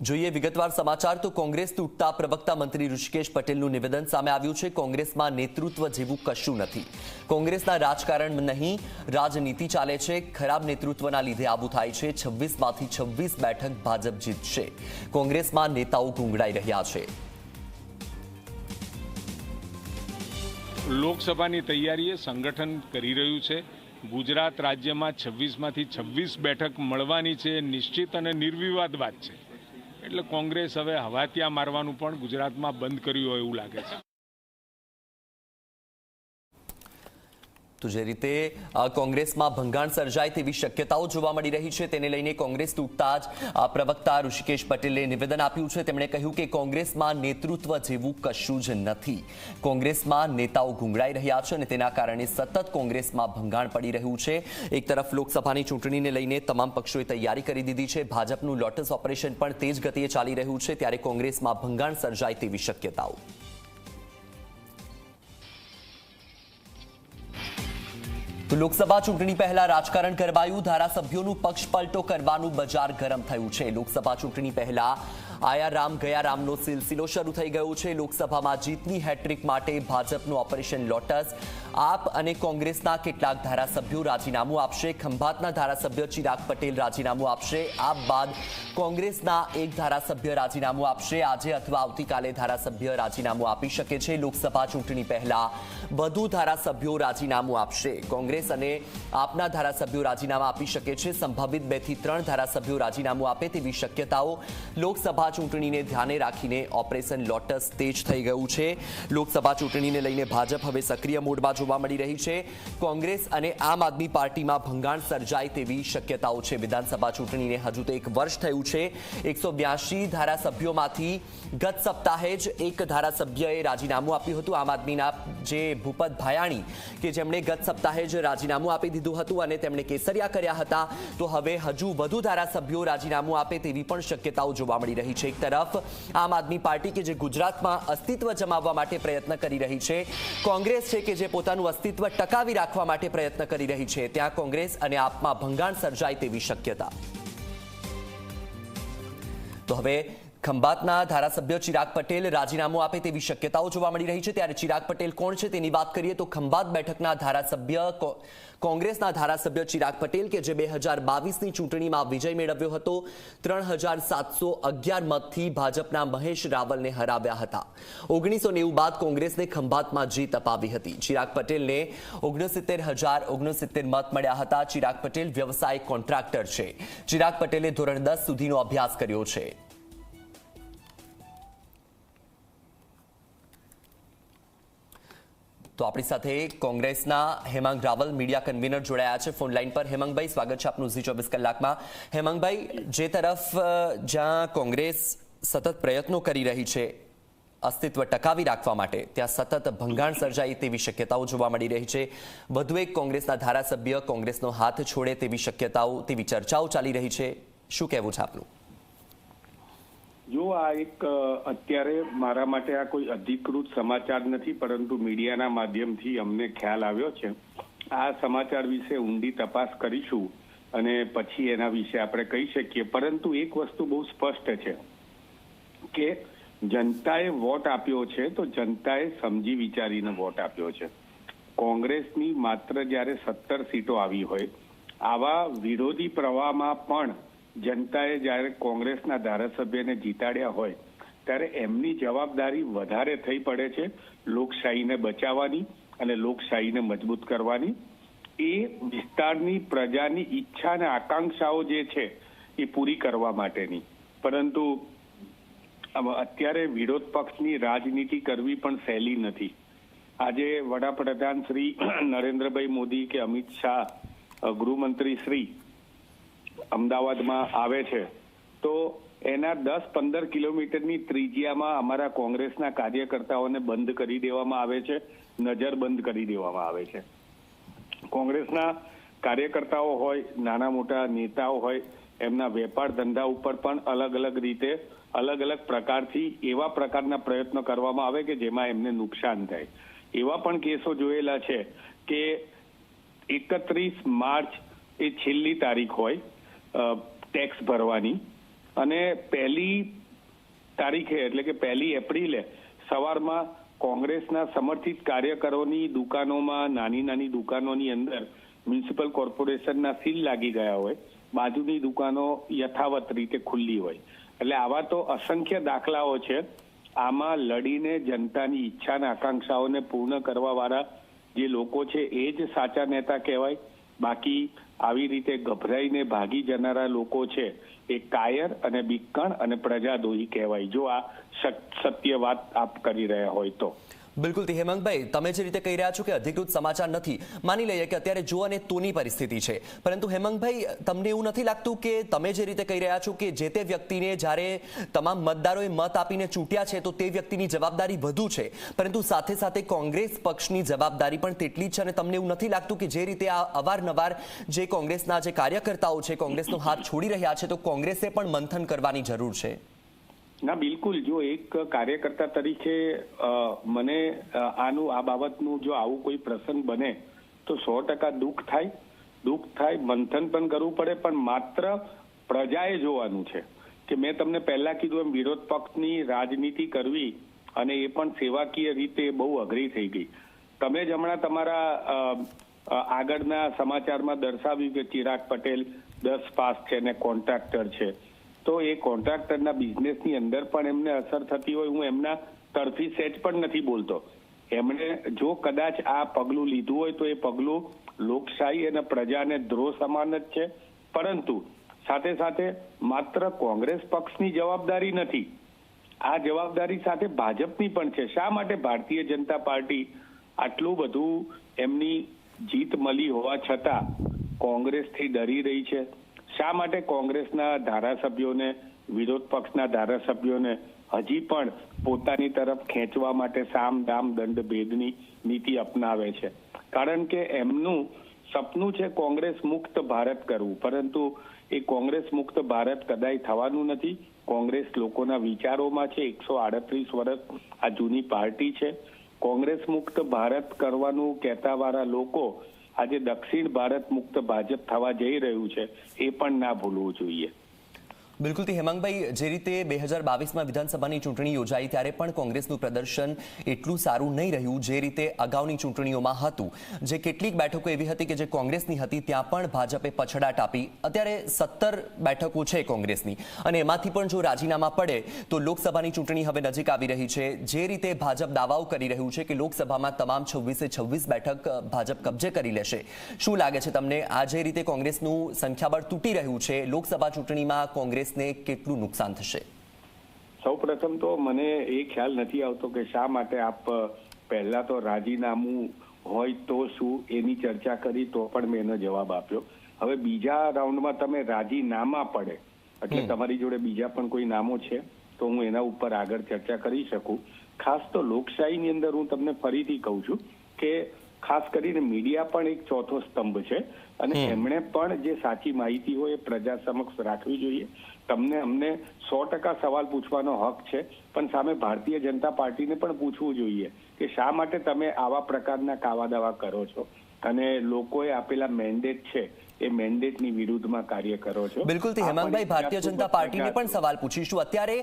જોઈએ, વિગતવાર સમાચાર તો કોંગ્રેસ તૂટતા પ્રવક્તા મંત્રી ઋષિકેશ પટેલનું નિવેદન સામે આવ્યું છે. કોંગ્રેસમાં નેતૃત્વ જેવું કશું નથી. કોંગ્રેસના રાજકારણ નહીં, રાજનીતિ ચાલે છે. ખરાબ નેતૃત્વના લીધે આવું થાય છે. છવ્વીસમાંથી છવ્વીસ બેઠક ભાજપ જીતશે. કોંગ્રેસમાં નેતાઓ ગુંગળાઈ રહ્યા છે. લોકસભાની તૈયારીએ સંગઠન કરી રહ્યું છે. ગુજરાત રાજ્યમાં છવ્વીસમાંથી છવ્વીસ બેઠક મળવાની છે. નિશ્ચિત અને નિર્વિવાદ વાત છે. એટલે કોંગ્રેસ હવે હવાતિયા મારવાનું પણ ગુજરાતમાં બંધ કર્યું હોય એવું લાગે છે. તો જે રીતે કોંગ્રેસમાં ભંગાણ સર્જાય તેવી શક્યતાઓ જોવા મળી રહી છે, તેને લઈને કોંગ્રેસ તૂટતા જ પ્રવક્તા ઋષિકેશ પટેલે નિવેદન આપ્યું છે. તેમણે કહ્યું કે કોંગ્રેસમાં નેતૃત્વ જેવું કશું જ નથી. કોંગ્રેસમાં નેતાઓ ગુંગળાઈ રહ્યા છે અને તેના કારણે સતત કોંગ્રેસમાં ભંગાણ પડી રહ્યું છે. એક તરફ લોકસભાની ચૂંટણીને લઈને તમામ પક્ષોએ તૈયારી કરી દીધી છે. ભાજપનું લોટસ ઓપરેશન પણ તેજ ગતિએ ચાલી રહ્યું છે. ત્યારે કોંગ્રેસમાં ભંગાણ સર્જાય તેવી શક્યતાઓ. તો લોકસભા ચૂંટણી પહેલા રાજકારણ કરવાયું, ધારાસભ્યોનું પક્ષપલટો કરવાનું બજાર ગરમ થયું છે. લોકસભા ચૂંટણી પહેલા આયા રામ ગયા રામનો સિલસિલો શરૂ થઈ ગયો છે. લોકસભામાં જીતની હેટ્રિક માટે ભાજપનું ઓપરેશન લોટસ આપ અને કોંગ્રેસના કેટલાક ધારાસભ્યો રાજીનામું આપશે. ખંભાતના ધારાસભ્ય ચિરાગ પટેલ રાજીનામું આપશે. આપ બાદ કોંગ્રેસના એક ધારાસભ્ય રાજીનામું આપશે. આજે અથવા આવતીકાલે ધારાસભ્ય રાજીનામું આપી શકે છે. લોકસભા ચૂંટણી પહેલા વધુ ધારાસભ્યો રાજીનામું આપશે. કોંગ્રેસ અને આપના ધારાસભ્યો રાજીનામા આપી શકે છે. સંભવિત બેથી ત્રણ ધારાસભ્યો રાજીનામું આપે તેવી શક્યતાઓ લોકસભા ચૂંટણીને ધ્યાને રાખીને ઓપરેશન લોટસ તેજ થઈ ગયું છે. લોકસભા ચૂંટણીને લઈને ભાજપ હવે સક્રિય મોડમાં જોવા મળી રહી છે. કોંગ્રેસ અને આમ આદમી પાર્ટીમાં ભંગાણ સર્જાય તેવી શક્યતાઓ છે. વિધાનસભા ચૂંટણીને હજુ તો એક વર્ષ થયું છે. એકસો ધારાસભ્યોમાંથી ગત સપ્તાહે જ એક ધારાસભ્યએ રાજીનામું આપ્યું હતું. આમ આદમીના જે ભૂપત ભાયાણી કે જેમણે ગત સપ્તાહે જ રાજીનામું આપી દીધું હતું અને તેમણે કેસરિયા કર્યા હતા, તો હવે હજુ વધુ ધારાસભ્યો રાજીનામું આપે તેવી પણ શક્યતાઓ જોવા મળી રહી છે. એક તરફ આમ આદમી પાર્ટી કે જે ગુજરાતમાં અસ્તિત્વ જમાવવા માટે પ્રયત્ન કરી રહી છે, કોંગ્રેસ છે કે જે પોતાનું અસ્તિત્વ ટકાવી રાખવા માટે પ્રયત્ન કરી રહી છે. ત્યાં કોંગ્રેસ અને આપમાં ભંગાણ સર્જાય તેવી શક્યતા. તો હવે ખંભાતના ધારાસભ્ય ચિરાગ પટેલ રાજીનામું આપે તેવી શક્યતાઓ જોવા મળી રહી છે. ત્યારે ચિરાગ પટેલ કોણ છે તેની વાત કરીએ તો ખંભાત બેઠકના ધારાસભ્ય કોંગ્રેસના ધારાસભ્ય ચિરાગ પટેલ કે જે બે હજાર બાવીસની ચૂંટણીમાં વિજય મેળવ્યો હતો. ત્રણ હજાર સાતસો અગિયાર મતથી ભાજપના મહેશ રાવલને હરાવ્યા હતા. ઓગણીસો નેવું બાદ કોંગ્રેસને ખંભાતમાં જીત અપાવી હતી. ચિરાગ પટેલને ઓગણસિત્તેર હજાર ઓગણસિત્તેર મત મળ્યા હતા. ચિરાગ પટેલ વ્યવસાયિક કોન્ટ્રાક્ટર છે. ચિરાગ પટેલે ધોરણ દસ સુધીનો અભ્યાસ કર્યો છે. તો આપણી સાથે કોંગ્રેસના હેમાંગ રાવલ, મીડિયા કન્વીનર જોડાયા છે ફોન લાઈન પર. હેમાંગભાઈ, સ્વાગત છે આપનું ઝી ચોવીસ કલાકમાં. હેમાંગભાઈ, જે તરફ જ્યાં કોંગ્રેસ સતત પ્રયત્નો કરી રહી છે, અસ્તિત્વ ટકાવી રાખવા માટે, ત્યાં સતત ભંગાણ સર્જાય તેવી શક્યતાઓ જોવા મળી રહી છે. વધુ એક કોંગ્રેસના ધારાસભ્ય કોંગ્રેસનો હાથ છોડે તેવી શક્યતાઓ, તેવી ચર્ચાઓ ચાલી રહી છે. શું કહેવું છે આપનું? જો આ એક અત્યારે મારા માટે આ કોઈ અધિકૃત સમાચાર નથી, પરંતુ મીડિયાના માધ્યમથી અમને ખ્યાલ આવ્યો છે. આ સમાચાર વિશે ઊંડી તપાસ કરીશું અને પછી એના વિશે આપણે કહી શકીએ. પરંતુ એક વસ્તુ બહુ સ્પષ્ટ છે કે જનતાએ વોટ આપ્યો છે તો જનતાએ સમજી વિચારીને વોટ આપ્યો છે. કોંગ્રેસની માત્ર જ્યારે સત્તર સીટો આવી હોય, આવા વિરોધી પ્રવાહમાં પણ જનતાએ જ્યારે કોંગ્રેસના ધારાસભ્યને જીતાડ્યા હોય, ત્યારે એમની જવાબદારી વધારે થઈ પડે છે લોકશાહીને બચાવવાની અને લોકશાહીને મજબૂત કરવાની. એ વિસ્તારની પ્રજાની ઈચ્છા અને આકાંક્ષાઓ જે છે એ પૂરી કરવા માટેની. પરંતુ અત્યારે વિરોધ પક્ષની રાજનીતિ કરવી પણ સહેલી નથી. આજે વડાપ્રધાન શ્રી નરેન્દ્રભાઈ મોદી કે અમિત શાહ ગૃહમંત્રી શ્રી અમદાવાદમાં આવે છે. તો એના દસ પંદર કિલોમીટરની ત્રિજ્યામાં અમારા કોંગ્રેસના કાર્યકર્તાઓને બંધ કરી દેવામાં આવે છે, નજર બંધ કરી દેવામાં આવે છે. કોંગ્રેસના કાર્યકર્તાઓ હોય, નાના મોટા નેતાઓ હોય, એમના વેપાર ધંધા ઉપર પણ અલગ અલગ રીતે, અલગ અલગ પ્રકારથી એવા પ્રકારના પ્રયત્નો કરવામાં આવે કે જેમાં એમને નુકસાન થાય. એવા પણ કેસો જોયેલા છે કે એકત્રીસ માર્ચ એ છેલ્લી તારીખ હોય ટેક્સ ભરવાની. અને પહેલી તારીખે, એટલે કે પહેલી એપ્રિલે, સવારમાં કોંગ્રેસના સમર્થિત કાર્યકરોની દુકાનોમાં નાની નાની દુકાનોની અંદર મ્યુનિસિપલ કોર્પોરેશનના સીલ લાગી ગયા હોય, બાજુની દુકાનો યથાવત રીતે ખુલ્લી હોય. એટલે આવા તો અસંખ્ય દાખલાઓ છે. આમાં લડીને જનતાની ઈચ્છાના, આકાંક્ષાઓને પૂર્ણ કરવાવાળા જે લોકો છે, એ જ સાચા નેતા કહેવાય. બાકી આવી રીતે ગભરાઈને ભાગી જનારા લોકો છે. એ કાયર અને બીકણ અને પ્રજાદોહી કહેવાય. જો આ સત- સત્ય વાત આપ કરી રહ્યા હોય તો. બિલકુલથી હેમંતભાઈ, તમે જે રીતે કહી રહ્યા છો કે અધિકૃત સમાચાર નથી, માની લઈએ કે અત્યારે જો અને તોની પરિસ્થિતિ છે. પરંતુ હેમંતભાઈ, તમને એવું નથી લાગતું કે તમે જે રીતે કહી રહ્યા છો કે જે તે વ્યક્તિને જ્યારે તમામ મતદારોએ મત આપીને ચૂંટ્યા છે, તો તે વ્યક્તિની જવાબદારી વધુ છે. પરંતુ સાથે સાથે કોંગ્રેસ પક્ષની જવાબદારી પણ તેટલી જ છે અને તમને એવું નથી લાગતું કે જે રીતે આ અવારનવાર જે કોંગ્રેસના જે કાર્યકર્તાઓ છે, કોંગ્રેસનો હાથ છોડી રહ્યા છે, તો કોંગ્રેસે પણ મંથન કરવાની જરૂર છે? ના, બિલકુલ. જો એક કાર્યકર્તા તરીકે મને આનું, આ બાબતનું જો આવું કોઈ પ્રસંગ બને, તો સો ટકા દુઃખ થાય. દુઃખ થાય, મંથન પણ કરવું પડે, પણ માત્ર પ્રજાએ જોવાનું છે. કે મેં તમને પહેલા કીધું એમ, વિરોધ પક્ષની રાજનીતિ કરવી અને એ પણ સેવાકીય રીતે બહુ અઘરી થઈ ગઈ. તમે જ હમણાં તમારા આગળના સમાચારમાં દર્શાવ્યું કે ચિરાગ પટેલ દસ પાસ છે ને કોન્ટ્રાક્ટર છે. તો એ કોન્ટ્રાક્ટરના બિઝનેસની અંદર પણ એમને અસર થતી હોય, હું એમના તરફી સેટ પણ નથી બોલતો. એમણે જો કદાચ આ પગલું લીધું હોય તો એ પગલું લોકશાહી અને પ્રજાને દ્રોહ સમાન જ છે. પરંતુ સાથે સાથે માત્ર કોંગ્રેસ પક્ષની જવાબદારી નથી. આ જવાબદારી સાથે ભાજપની પણ છે. શા માટે ભારતીય જનતા પાર્ટી આટલું બધું એમની જીત મળી હોવા છતાં કોંગ્રેસથી ડરી રહી છે? શા માટે કોંગ્રેસના ધારાસભ્યોને, વિરોધ પક્ષના ધારાસભ્યોને હજી પણ પોતાની તરફ ખેંચવા માટે સામ દામ દંડ ભેદની નીતિ અપનાવે છે? કારણ કે એમનું સપનું છે કોંગ્રેસ મુક્ત ભારત કરવું. પરંતુ એ કોંગ્રેસ મુક્ત ભારત કદાય થવાનું નથી. કોંગ્રેસ લોકોના વિચારોમાં છે એકસો આડત્રીસ વર્ષ આ જૂની પાર્ટી છે. કોંગ્રેસ મુક્ત ભારત કરવાનું કહેતા વાળા લોકો આજે દક્ષિણ ભારત મુક્ત ભાજપ થવા જઈ રહ્યું છે એ પણ ના ભૂલવું જોઈએ. બિલકુલ હેમાંગભાઈ જે રીતે બે હજાર બાવીસમાં વિધાનસભાની ચૂંટણી યોજાઈ, ત્યારે પણ કોંગ્રેસનું પ્રદર્શન એટલું સારું નહીં રહ્યું જે રીતે અગાઉની ચૂંટણીઓમાં હતું. જે કેટલીક બેઠકો એવી હતી કે જે કોંગ્રેસની હતી, ત્યાં પણ ભાજપે પછડાટ આપી. અત્યારે સત્તર બેઠકો છે કોંગ્રેસની. અને એમાંથી પણ જો રાજીનામા પડે, તો લોકસભાની ચૂંટણી હવે નજીક આવી રહી છે. જે રીતે ભાજપ દાવાઓ કરી રહ્યું છે કે લોકસભામાં તમામ છવ્વીસે છવ્વીસ બેઠક ભાજપ કબજે કરી લેશે. શું લાગે છે તમને? આ જે રીતે કોંગ્રેસનું સંખ્યાબળ તૂટી રહ્યું છે, લોકસભા ચૂંટણીમાં કોંગ્રેસને કેટલું નુકસાન થશે? સૌ પ્રથમ તો મને એ ખ્યાલ નથી આવતો કે શા માટે આપ પહેલા તો રાજીનામું હોય તો શું એની ચર્ચા કરી તો પણ મેં એનો જવાબ આપ્યો. હવે બીજા રાઉન્ડમાં તમે રાજીનામા પડે એટલે તમારી જોડે બીજા પણ કોઈ નામો છે તો હું એના ઉપર આગળ ચર્ચા કરી શકું. ખાસ તો લોકશાહીની અંદર હું તમને ફરીથી કહું છું કે ખાસ કરીને મીડિયા પણ એક ચોથો સ્તંભ છે. અને એમણે પણ જે સાચી માહિતી હોય એ પ્રજા સમક્ષ રાખવી જોઈએ. તમને અમને સો ટકા સવાલ પૂછવાનો હક છે પણ સામે ભારતીય જનતા પાર્ટીને પણ પૂછવું જોઈએ કે શા માટે તમે આવા પ્રકારના કાવા દાવા કરો છો. અને લોકોએ આપેલા મેન્ડેટ છે એ મેન્ડેટની વિરુદ્ધમાં કાર્ય કરો છો? બિલકુલથી આ હેમંતભાઈ ભારતીય જનતા પાર્ટીને પણ સવાલ પૂછીશું. અત્યારે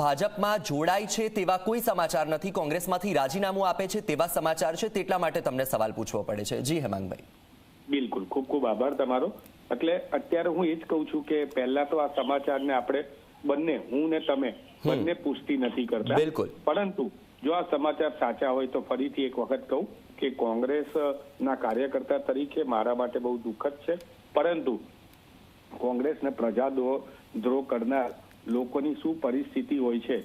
ભાજપમાં જોડાય છે તેવા કોઈ સમાચાર નથી કોંગ્રેસમાંથી રાજીનામું આપે છે તેવા સમાચાર છે તેટલા માટે તમને સવાલ પૂછવો પડે છે. જી હેમાંગભાઈ. બિલકુલ ખૂબ ખૂબ આભાર તમારો. એટલે અત્યારે હું એ જ કહું છું કે પહેલા તો આ સમાચારને આપણે બંને હું ને તમે બંને પુષ્ટિ નથી કરતા. બિલકુલ. પરંતુ જો આ સમાચાર સાચા હોય તો ફરીથી એક વખત કહું કે કોંગ્રેસ ના કાર્યકર્તા તરીકે મારા માટે બહુ દુઃખદ છે. પરંતુ કોંગ્રેસને પ્રજા દ્રોહ કરનાર લોકોની શું પરિસ્થિતિ હોય છે